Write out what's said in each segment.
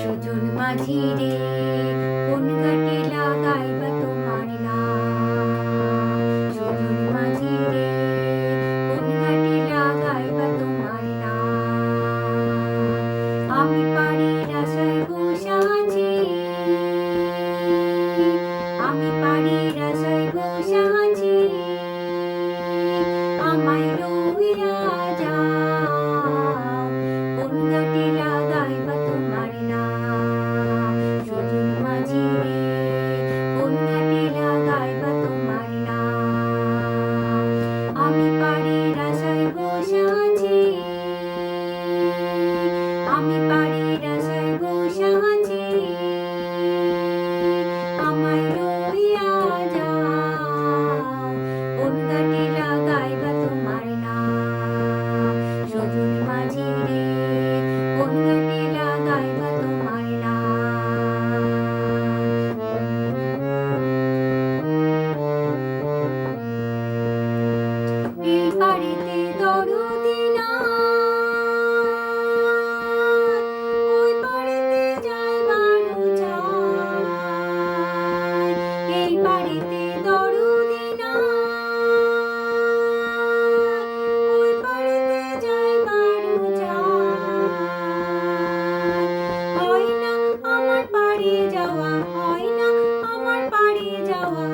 সুজন মাঝি রে কোন ঘাটিলা পাড়ি যাওয়া হয় না। আমার পাড়ি যাওয়া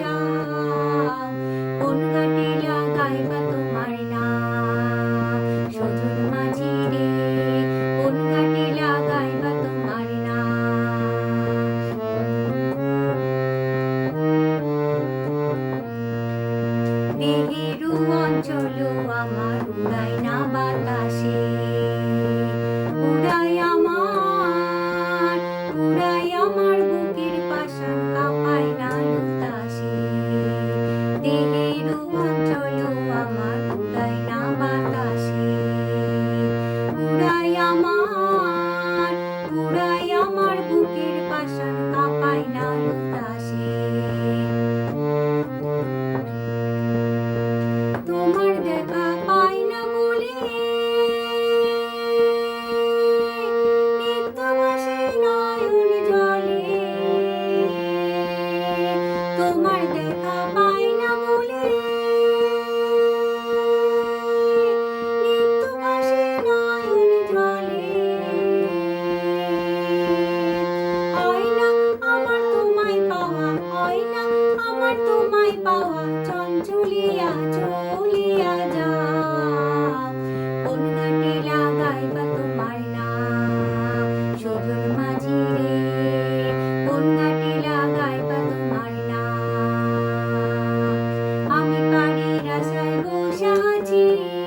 যা কোন গাটি তোমার না মাঝি রে, কোন গাটি তোমার না নেহেরু অঞ্চল আমার উড়াই Música